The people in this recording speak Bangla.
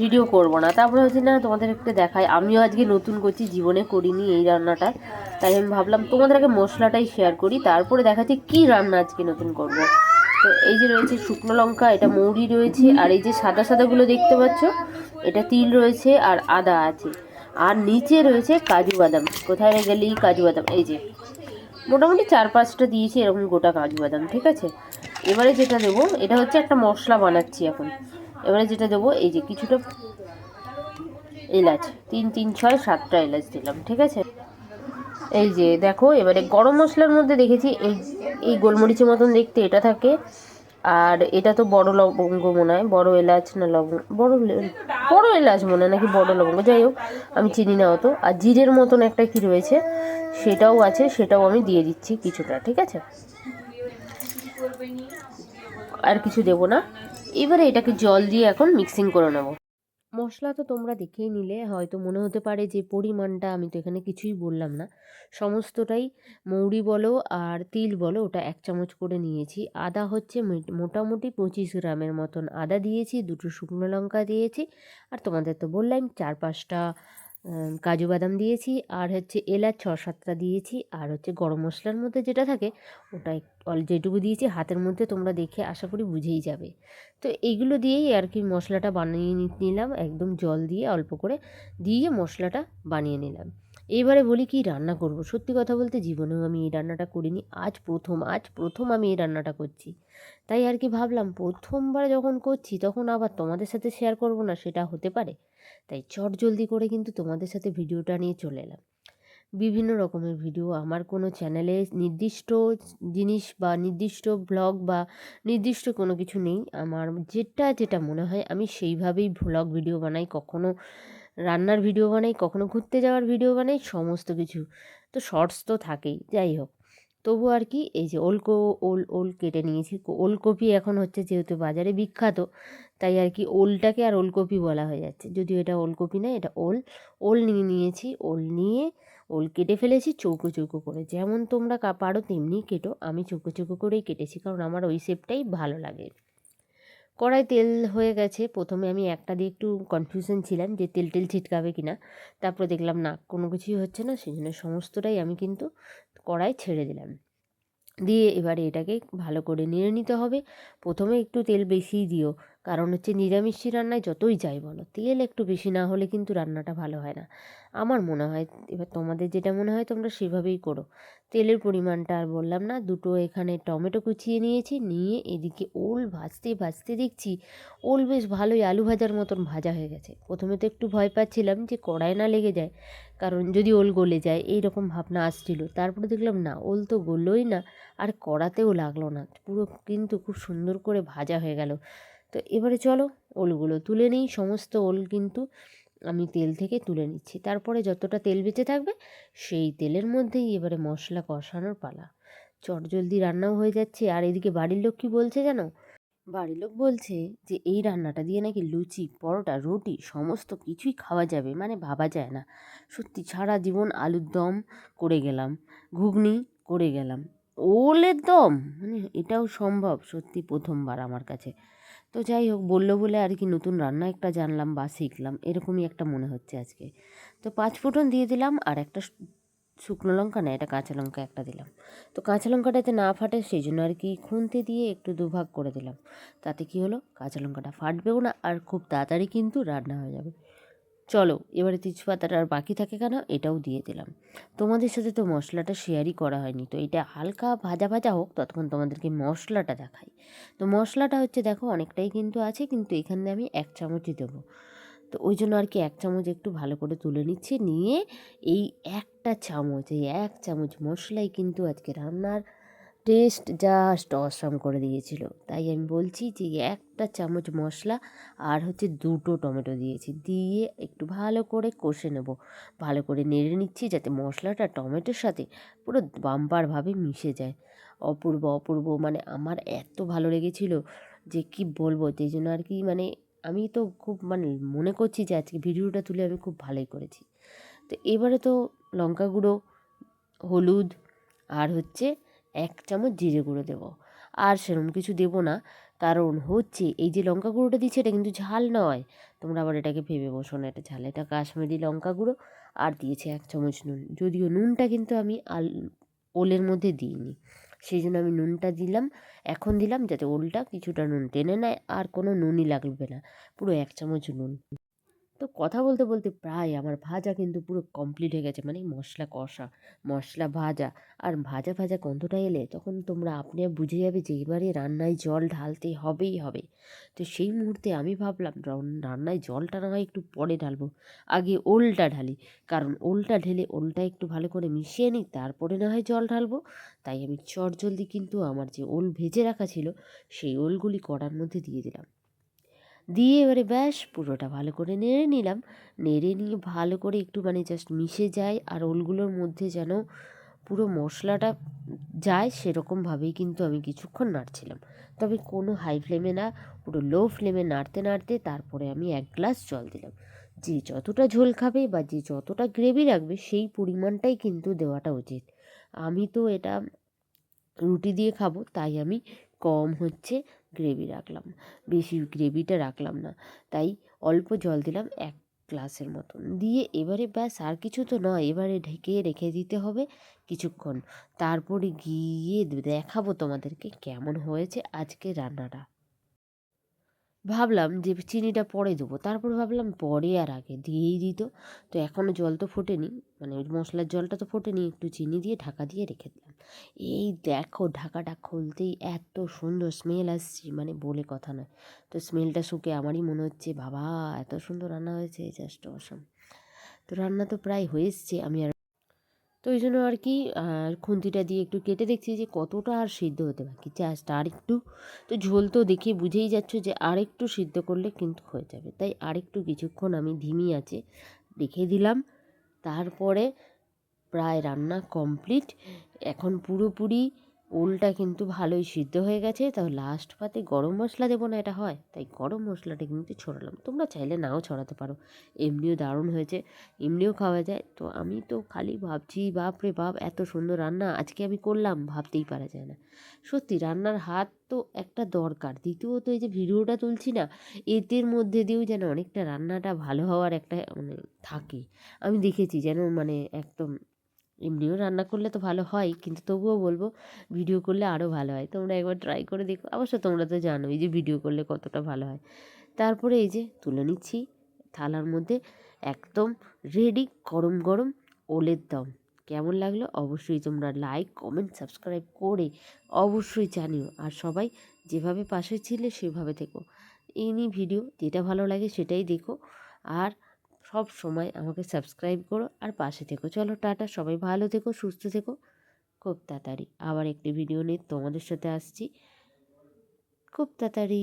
ভিডিও করব না। তারপরে হচ্ছে না তোমাদের একটু দেখাই। আমিও আজকে নতুন করছি, জীবনে করিনি এই রান্নাটা। তাই আমি ভাবলাম, তোমাদের আগে মশলাটাই শেয়ার করি, তারপরে দেখাচ্ছি কি রান্না আজকে নতুন করব। তো এই যে রয়েছে শুকনো লঙ্কা, এটা মৌরি রয়েছে, আর এই যে সাদা সাদাগুলো দেখতে পাচ্ছ, এটা তিল রয়েছে আর আদা আছে। আর নিচে রয়েছে কাজু বাদাম। কোথায় গেলি কাজু বাদাম? এই যে, মোটামুটি চার পাঁচটা দিয়েছি এরকম গোটা কাজু বাদাম, ঠিক আছে? এবারে যেটা দেবো, এটা হচ্ছে একটা মশলা বানাচ্ছি এখন। এবারে যেটা দেবো, এই যে কিছুটা এলাচ, তিন তিন, ছয়, সাতটা এলাচ দিলাম, ঠিক আছে? এই যে দেখো, এবারে গরম মশলার মধ্যে দেখেছি, এই এই গোলমরিচের মতন দেখতে এটা থাকে, আর এটা তো বড় লবঙ্গ মনে হয়, বড় এলাচ না লবঙ্গ, বড় বড় এলাচ মনে নাকি বড় লবঙ্গ, যাই হোক, আমি চিনি না অত, আর জিরের মতন একটা কি রয়েছে, সেটাও আছে, সেটাও আমি দিয়ে দিচ্ছি কিছুটা, ঠিক আছে? আর কিছু দেবো না? এবারে এটাকে জল দিয়ে এখন মিক্সিং করে নেব। মশলা তো তোমরা দেখেই নিলে, হয়তো মনে হতে পারে যে পরিমাণটা আমি তো এখানে কিছুই বললাম না। সমস্তটাই মৌরি বলো আর তিল বলো, ওটা এক চামচ করে নিয়েছি। আদা হচ্ছে মোটামুটি পঁচিশ গ্রামের মতন আদা দিয়েছি, দুটো শুকনো লঙ্কা দিয়েছি, আর তোমাদের তো বললাম চার পাঁচটা কাজু বাদাম দিয়েছি, আর হচ্ছে এলাচ ছ সাতটা দিয়েছি, আর হচ্ছে গরম মশলার মধ্যে যেটা থাকে, ওটা যেটুকু দিয়েছি, হাতের মধ্যে তোমরা দেখে আশা করি বুঝেই যাবে। তো এইগুলো দিয়েই আর কি মশলাটা বানিয়ে নিলাম, একদম জল দিয়ে অল্প করে দিয়ে মশলাটা বানিয়ে নিলাম। এবারে বলি কি রান্না করব। সত্যি কথা বলতে জীবনেও আমি এই রান্নাটা করিনি। আজ প্রথম আজ প্রথম আমি এই রান্নাটা করছি। তাই আর কি ভাবলাম, প্রথমবার যখন করছি তখন আবার তোমাদের সাথে শেয়ার করব না, সেটা হতে পারে। তাই চট জলদি করে কিন্তু তোমাদের সাথে ভিডিওটা নিয়ে চলে এলাম। বিভিন্ন রকমের ভিডিও। আমার কোনো চ্যানেলে নির্দিষ্ট জিনিস বা নির্দিষ্ট ব্লগ বা নির্দিষ্ট কোনো কিছু নেই। আমার যেটা যেটা মনে হয় আমি সেইভাবেই ভ্লগ ভিডিও বানাই। কখনো রান্নার ভিডিও বানাই, কখনো ঘুরতে যাওয়ার ভিডিও বানাই, সমস্ত কিছু। তো শর্টস তো থাকেই, যাই হোক। তবু আর কি, এই যে ওলকো, ওল ওল কেটে নিয়েছি। ওলকপি এখন হচ্ছে যেহেতু বাজারে বিখ্যাত, তাই আর কি ওলটাকে আর ওলকপি বলা হয়ে যাচ্ছে। যদিও এটা ওলকপি না, এটা ওল। ওল নিয়ে নিয়েছি, ওল নিয়ে ওল কেটে ফেলেছি, চৌকো চৌকো করে। যেমন তোমরা পারো তেমনি কেটো। আমি চৌকো চৌকো করেই কেটেছি, কারণ আমার ওই শেপটাই ভালো লাগে। কড়াই তেল হয়ে গেছে। প্রথমে আমি একটা দিয়ে একটু কনফিউশন ছিলাম যে তেল টেল ছিটকাবে কি না তারপরে দেখলাম, না, কোনো কিছুই হচ্ছে না সেই জন্য সমস্তটাই আমি কিন্তু কড়াই ছেড়ে দিলাম। দিয়ে এবারে এটাকে ভালো করে নিয়ে নিতে হবে। প্রথমে একটু তেল বেশিই দিও। কারণ হচ্ছে নিরামিষি রান্নায় যতই যাই বলো, তেল একটু বেশি না হলে কিন্তু রান্নাটা ভালো হয় না। আমার মনে হয়, এবার তোমাদের যেটা মনে হয় তোমরা সেভাবেই করো। তেলের পরিমাণটা আর বললাম না, দুটো এখানে টমেটো কুচিয়ে নিয়েছি, নিয়ে এদিকে ওল ভাজতে ভাজতে দেখছি, ওল বেশ ভালোই আলু ভাজার মতন ভাজা হয়ে গেছে। প্রথমে তো একটু ভয় পাচ্ছিলাম যে কড়াই না লেগে যায়, কারণ যদি ওল গলে যায় এই রকম ভাবনা আসছিল। তারপরে দেখলাম না, ওল তো গললোই না, আর কড়াতেও লাগল না। পুরো কিন্তু খুব সুন্দর করে ভাজা হয়ে গেল। তো এবারে চলো ওলগুলো তুলে নিই, সমস্ত ওল কিন্তু আমি তেল থেকে তুলে নিচ্ছি। তারপরে যতটা তেল বেঁচে থাকবে সেই তেলের মধ্যেই এবারে মশলা কষানোর পালা। চটজলদি রান্নাও হয়ে যাচ্ছে। আর এদিকে বাড়ির লোক কি বলছে জানো? বাড়ির লোক বলছে যে, এই রান্নাটা দিয়ে নাকি লুচি, পরোটা, রুটি সমস্ত কিছুই খাওয়া যাবে। মানে ভাবা যায় না। সত্যি সারা জীবন আলুর দম করে গেলাম, ঘুগনি করে গেলাম। ওলের দম! মানে এটাও সম্ভব সত্যি প্রথমবার আমার কাছে। তো যাই হোক, বলল বলে আর কি নতুন রান্না একটা জানলাম বা শিখলাম। এরকমই একটা মনে হচ্ছে আজকে। তো পাঁচ ফুটন দিয়ে দিলাম আর একটা শুকনো লঙ্কা না, এটা কাঁচা লঙ্কা একটা দিলাম। তো কাঁচা লঙ্কাটা লঙ্কাটাতে না ফাটে সেই জন্য আর কি খুন্তি দিয়ে একটু দুভাগ করে দিলাম। তাতে কি হলো? কাঁচা লঙ্কাটা ফাটবেও না আর খুব তাড়াতাড়ি কিন্তু রান্না হয়ে যাবে। চলো, এবারে তেজপাতাটা আর বাকি থাকে কেন? এটাও দিয়ে দিলাম। তোমাদের সাথে তো মশলাটা শেয়ারই করা হয়নি। তো এটা হালকা ভাজা ভাজা হোক, ততক্ষণ তোমাদেরকে মশলাটা দেখাই। তো মশলাটা হচ্ছে দেখো, অনেকটাই কিন্তু আছে, কিন্তু এখানে আমি এক চামচই দেবো। তো ওই জন্য আর কি এক চামচ একটু ভালো করে তুলে নিচ্ছি। নিয়ে এই একটা চামচ, এই এক চামচ মশলাই কিন্তু আজকে রান্নার টেস্ট জাস্ট অসম করে দিয়েছিল। তাই আমি বলছি যে একটা চামচ মশলা আর হচ্ছে দুটো টমেটো দিয়েছি। দিয়ে একটু ভালো করে কষে নেব। ভালো করে নেড়ে নিচ্ছি যাতে মশলাটা টমেটোর সাথে পুরো বাম্পারভাবে মিশে যায়। অপূর্ব অপূর্ব মানে আমার এত ভালো লেগেছিল যে কি বলব? যেই জন্য আর কি মানে আমি তো খুব মানে মনে করছি যে আজকে ভিডিওটা তুলে আমি খুব ভালোই করেছি। তো এবারে তো লঙ্কা গুঁড়ো, হলুদ আর হচ্ছে এক চামচ জিরে গুঁড়ো দেবো। আর সেরকম কিছু দেবো না। কারণ হচ্ছে এই যে লঙ্কা গুঁড়োটা দিচ্ছে, এটা কিন্তু ঝাল নয়। তোমরা আবার এটাকে ভেবে বসো না, এটা ঝাল। এটা কাশ্মীরি লঙ্কা গুঁড়ো। আর দিয়েছে এক চামচ নুন। যদিও নুনটা কিন্তু আমি আল, ওলের মধ্যে দিইনি। সেই জন্য আমি নুনটা দিলাম, এখন দিলাম যাতে ওলটা কিছুটা নুন টেনে নেয়। আর কোনো নুনই লাগবে না। পুরো এক চামচ নুন। তো কথা বলতে বলতে প্রায় আমার ভাজা কিন্তু পুরো কমপ্লিট হয়ে গেছে। মানে মশলা কষা, মশলা ভাজা আর ভাজা ভাজা গন্ধটা এলে তখন তোমরা আপনি আপ বুঝে যাবে যে এবারে রান্নায় জল ঢালতে হবেই হবে। তো সেই মুহূর্তে আমি ভাবলাম রান্নায় জলটা না হয় একটু পরে ঢালবো। আগে ওলটা ঢালি। কারণ ওলটা ঢেলে ওলটা একটু ভালো করে মিশিয়ে নিই, তারপরে না হয় জল ঢালবো। তাই আমি চটজলদি কিন্তু আমার যে ওল ভেজে রাখা ছিল, সেই ওলগুলি কড়ার মধ্যে দিয়ে দিলাম। দিয়ে এবারে ব্যাস পুরোটা ভালো করে নেড়ে নিলাম। নেড়ে নিয়ে ভালো করে একটু মানে জাস্ট মিশে যায় আর ওলগুলোর মধ্যে যেন পুরো মশলাটা যায় সেরকমভাবেই কিন্তু আমি কিছুক্ষণ নাড়ছিলাম। তবে কোনো হাই ফ্লেমে না, পুরো লো ফ্লেমে নাড়তে নাড়তে তারপরে আমি এক গ্লাস জল দিলাম। যে যতটা ঝোল খাবে বা যে যতটা গ্রেভি রাখবে সেই পরিমাণটাই কিন্তু দেওয়াটা উচিত। আমি তো এটা রুটি দিয়ে খাব, তাই আমি কম হচ্ছে গ্রেভি রাখলাম। বেশি গ্রেভিটা রাখলাম না। তাই অল্প জল দিলাম এক গ্লাসের মতন। দিয়ে এবারে ব্যাস আর কিছু তো নয়। এবারে ঢেকে রেখে দিতে হবে কিছুক্ষণ। তারপরে গিয়ে দেখাবো তোমাদেরকে কেমন হয়েছে আজকে রান্নাটা। ভাবলাম যে চিনিটা পরে দেবো। তারপর ভাবলাম পরে আর আগে দিয়েই দিত। তো এখনও জল তো ফোটেনি মানে মশলার জলটা তো ফোটেনি, একটু চিনি দিয়ে ঢাকা দিয়ে রেখে দিলাম। এই দেখো ঢাকাটা খুলতেই এত সুন্দর স্মেল আসছে মানে বলে কথা নয়। তো স্মেলটা শুকে আমারই মনে হচ্ছে, বাবা, এত সুন্দর রান্না হয়েছে জাস্ট অসম তো রান্না তো প্রায় হয়ে এসছে, আমি আর তো ওই জন্য আর কি খুন্তিটা দিয়ে একটু কেটে দেখছি যে কতটা আর সিদ্ধ হতে বাকি। চাষটা আর একটু তো ঝোল তো দেখে বুঝেই যাচ্ছ যে আরেকটু সিদ্ধ করলে কিন্তু হয়ে যাবে। তাই আরেকটু কিছুক্ষণ আমি ধিমি আছে রেখে দিলাম। তারপরে প্রায় রান্না কমপ্লিট। এখন পুরোপুরি ওলটা কিন্তু ভালোই সিদ্ধ হয়ে গেছে, তাও লাস্ট পাতে গরম মশলা দেবো না, এটা হয়। তাই গরম মশলাটা কিন্তু ছড়ালাম। তোমরা চাইলে নাও ছড়াতে পারো। এমনিও দারুণ হয়েছে, এমনিও খাওয়া যায়। তো আমি তো খালি ভাবছি, বাপ রে বাপ, এত সুন্দর রান্না আজকে আমি করলাম, ভাবতেই পারা যায় না। সত্যি, রান্নার হাত তো একটা দরকার। দ্বিতীয়ত এই যে ভিডিওটা তুলছি না, এতের মধ্যে দিয়েও যেন অনেকটা রান্নাটা ভালো হওয়ার একটা মানে থাকে। আমি দেখেছি যেন মানে একদম এমনিও রান্না করলে তো ভালো হয়, কিন্তু তবুও বলব ভিডিও করলে আরও ভালো হয়। তোমরা একবার ট্রাই করে দেখো। অবশ্য তোমরা তো জানোই যে ভিডিও করলে কতটা ভালো হয়। তারপরে এই যে তুলে নিচ্ছি থালার মধ্যে একদম রেডি গরম গরম ওলের দম। কেমন লাগল অবশ্যই তোমরা লাইক কমেন্ট সাবস্ক্রাইব করে অবশ্যই জানিও। আর সবাই যেভাবে পাশে ছিলে সেভাবে থেকো। এই ভিডিও যেটা ভালো লাগে সেটাই দেখো। আর সব সময় আমাকে সাবস্ক্রাইব করো আর পাশে থেকো। চলো টাটা, সবাই ভালো থেকো, সুস্থ থেকো। খুব তাড়াতাড়ি আবার একটি ভিডিও নিয়ে তোমাদের সাথে আসছি। খুব তাড়াতাড়ি।